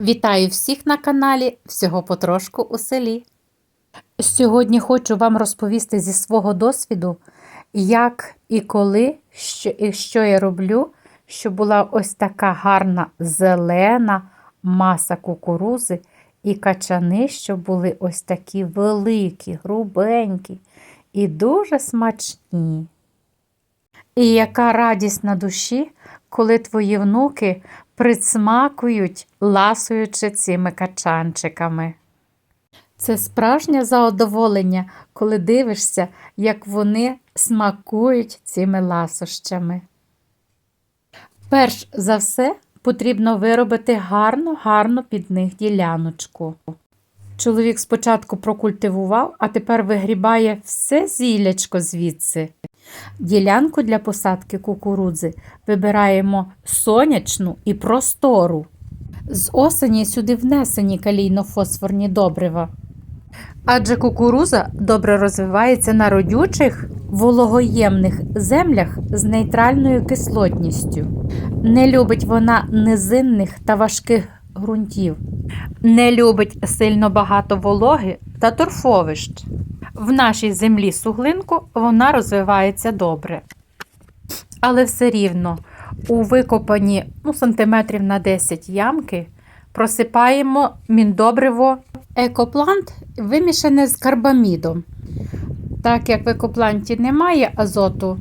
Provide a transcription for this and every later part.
Вітаю всіх на каналі Всього потрошку у селі. Сьогодні хочу вам розповісти зі свого досвіду, як і коли, що, і що я роблю, щоб була ось така гарна зелена маса кукурузи і качани, щоб були ось такі великі, грубенькі і дуже смачні. І яка радість на душі, коли твої внуки присмакують, ласуючи цими качанчиками. Це справжнє задоволення, коли дивишся, як вони смакують цими ласощами. Перш за все, потрібно виробити гарну, гарну під них діляночку. Чоловік спочатку прокультивував, а тепер вигрібає все зіллячко звідси. Ділянку для посадки кукурудзи вибираємо сонячну і простору. З осені сюди внесені калійно-фосфорні добрива. Адже кукуруза добре розвивається на родючих вологоємних землях з нейтральною кислотністю. Не любить вона низинних та важких ґрунтів, не любить сильно багато вологи та торфовищ. В нашій землі суглинку вона розвивається добре. Але все рівно у викопані ну, сантиметрів на 10 ямки просипаємо міндобриво екоплант, вимішане з карбамідом. Так як в екопланті немає азоту,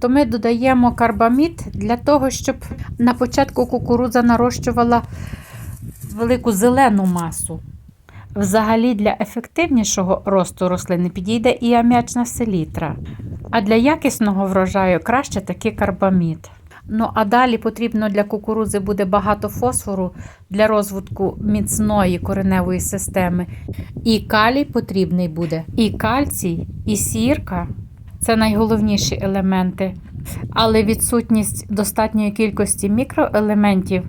то ми додаємо карбамід для того, щоб на початку кукурудза нарощувала велику зелену масу. Взагалі для ефективнішого росту рослини підійде і ам'ячна селітра, а для якісного врожаю краще такий карбамід. Ну а далі потрібно для кукурудзи буде багато фосфору для розвитку міцної кореневої системи. І калій потрібний буде, і кальцій, і сірка це найголовніші елементи. Але відсутність достатньої кількості мікроелементів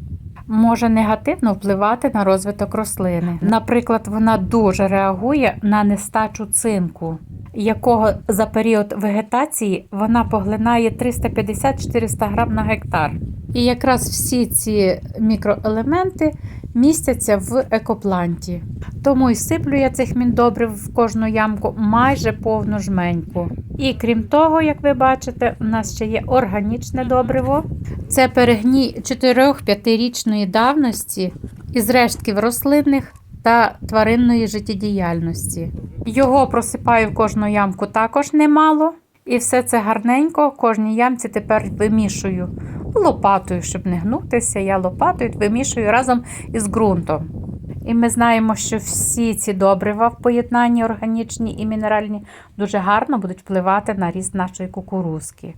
може негативно впливати на розвиток рослини. Наприклад, вона дуже реагує на нестачу цинку, якого за період вегетації вона поглинає 350-400 грам на гектар. І якраз всі ці мікроелементи містяться в екопланті. Тому і сиплю я цих міндобрив в кожну ямку майже повну жменьку. І крім того, як ви бачите, у нас ще є органічне добриво. Це перегній 4-5-річної давності із рештків рослинних та тваринної життєдіяльності. Його просипаю в кожну ямку також немало. І все це гарненько в кожній ямці тепер вимішую лопатою, щоб не гнутися. Я лопатою вимішую разом із ґрунтом. І ми знаємо, що всі ці добрива в поєднанні органічні і мінеральні дуже гарно будуть впливати на ріст нашої кукурузки.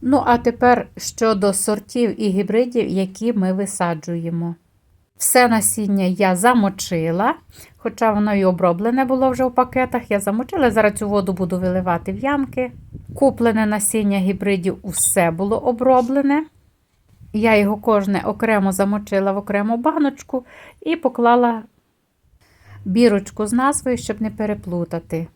Ну, а тепер щодо сортів і гібридів, які ми висаджуємо. Все насіння я замочила, хоча воно і оброблене було вже в пакетах. Я замочила, зараз цю воду буду виливати в ямки. Куплене насіння гібридів усе було оброблене. Я його кожне окремо замочила в окрему баночку і поклала бірочку з назвою, щоб не переплутати.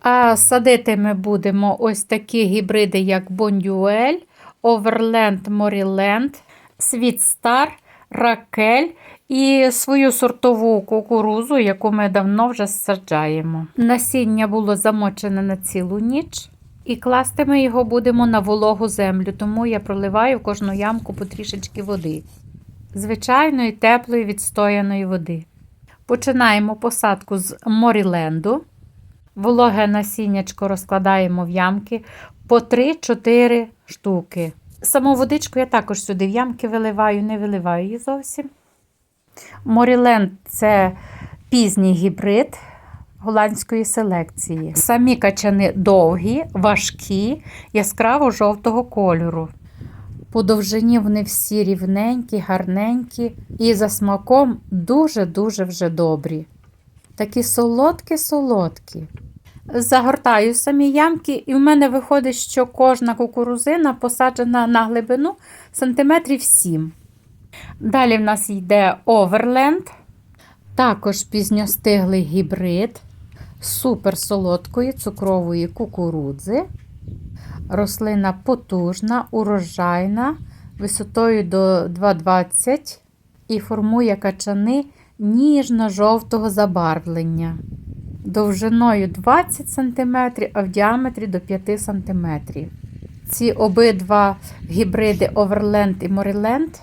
А садити ми будемо ось такі гібриди, як Бондюель, Оверленд Моріленд, Світстар, Ракель і свою сортову кукурузу, яку ми давно вже саджаємо. Насіння було замочене на цілу ніч. І класти ми його будемо на вологу землю, тому я проливаю в кожну ямку по трішечки води. Звичайної, теплої, відстояної води. Починаємо посадку з Моріленду. Вологе насіннячко розкладаємо в ямки по 3-4 штуки. Саму водичку я також сюди в ямки виливаю, не виливаю її зовсім. Моріленд це пізній гібрид голландської селекції. Самі качани довгі, важкі, яскраво жовтого кольору. По довжині вони всі рівненькі, гарненькі і за смаком дуже-дуже вже добрі. Такі солодкі-солодкі. Загортаю самі ямки, і в мене виходить, що кожна кукурузина посаджена на глибину сантиметрів 7. Далі в нас йде оверленд, також пізньостиглий гібрид супер солодкої цукрової кукурудзи. Рослина потужна, урожайна, висотою до 2,20 і формує качани ніжно-жовтого забарвлення. Довжиною 20 см, а в діаметрі до 5 см. Ці обидва гібриди Overland і Moreland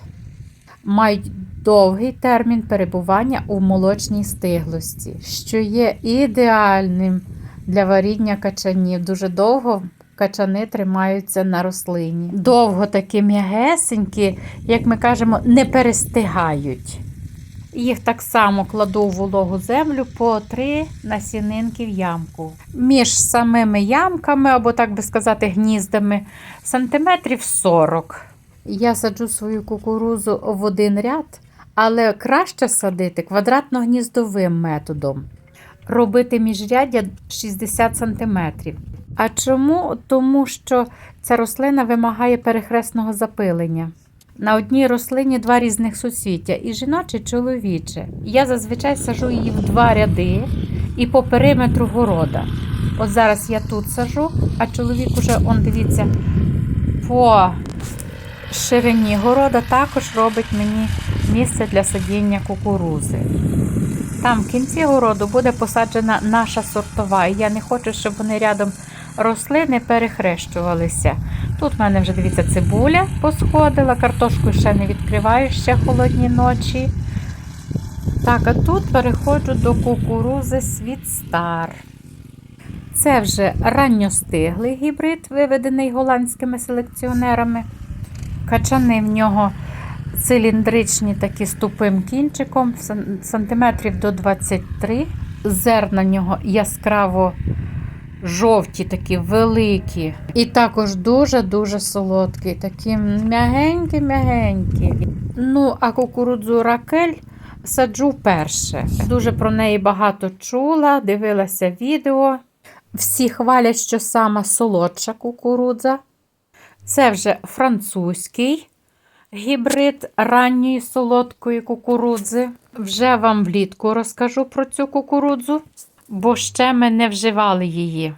мають довгий термін перебування у молочній стиглості, що є ідеальним для варіння качанів. Дуже довго качани тримаються на рослині. Довго такі м'ягесенькі, як ми кажемо, не перестигають. Їх так само кладу в вологу землю по три насінинки в ямку. Між самими ямками, або так би сказати, гніздами, сантиметрів 40. Я саджу свою кукурузу в один ряд, але краще садити квадратно-гніздовим методом. Робити міжряддя 60 см. А чому? Тому що ця рослина вимагає перехресного запилення. На одній рослині два різних суцвіття і жіноче, і чоловіче. Я зазвичай сажу її в два ряди і по периметру города. От зараз я тут сажу, а чоловік уже, он дивіться, по ширині города також робить мені місце для садіння кукурузи. Там в кінці городу буде посаджена наша сортова, і я не хочу, щоб вони рядом росли, не перехрещувалися. Тут в мене вже дивіться цибуля посходила, картошку ще не відкриваю, ще холодні ночі. Так, а тут переходжу до кукурузи Світстар. Це вже ранньостиглий гібрид, виведений голландськими селекціонерами. Качани в нього циліндричні такі з тупим кінчиком, сантиметрів до 23. Зерна в нього яскраво жовті, такі великі. І також дуже-дуже солодкі, такі м'ягенькі-м'ягенькі. Ну, а кукурудзу ракель саджу вперше. Дуже про неї багато чула, дивилася відео. Всі хвалять, що сама солодша кукурудза. Це вже французький гібрид ранньої солодкої кукурудзи. Вже вам влітку розкажу про цю кукурудзу, бо ще ми не вживали її.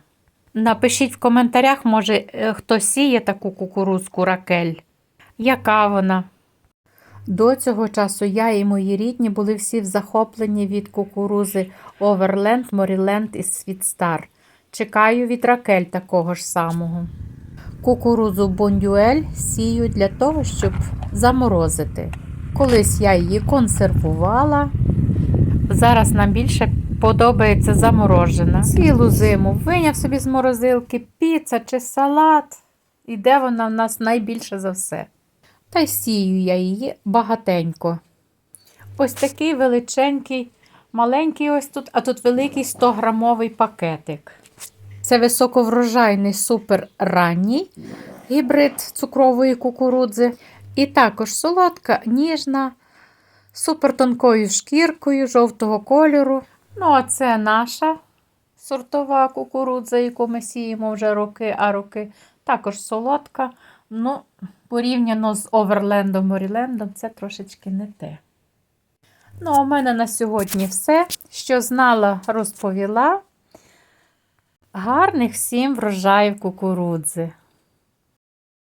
Напишіть в коментарях, може, е, хто сіє таку кукурудзку ракель. Яка вона? До цього часу я і мої рідні були всі в захопленні від кукурузи Overland, Moreland і Світстар. Чекаю від ракель такого ж самого. Кукурудзу бондюель сію для того, щоб заморозити. Колись я її консервувала. Зараз нам більше подобається заморожена. Цілу зиму виняв собі з морозилки піца чи салат. І де вона в нас найбільше за все. Та й сію я її багатенько. Ось такий величенький, маленький ось тут, а тут великий 100-грамовий пакетик. Це високоврожайний супер ранній гібрид цукрової кукурудзи. І також солодка, ніжна, супертонкою шкіркою жовтого кольору. Ну, а це наша сортова кукурудза, яку ми сіємо вже роки, а роки також солодка. Ну, порівняно з Оверлендом Морілендом, це трошечки не те. Ну, а у мене на сьогодні все. Що знала, розповіла. Гарних всім врожаїв кукурудзи.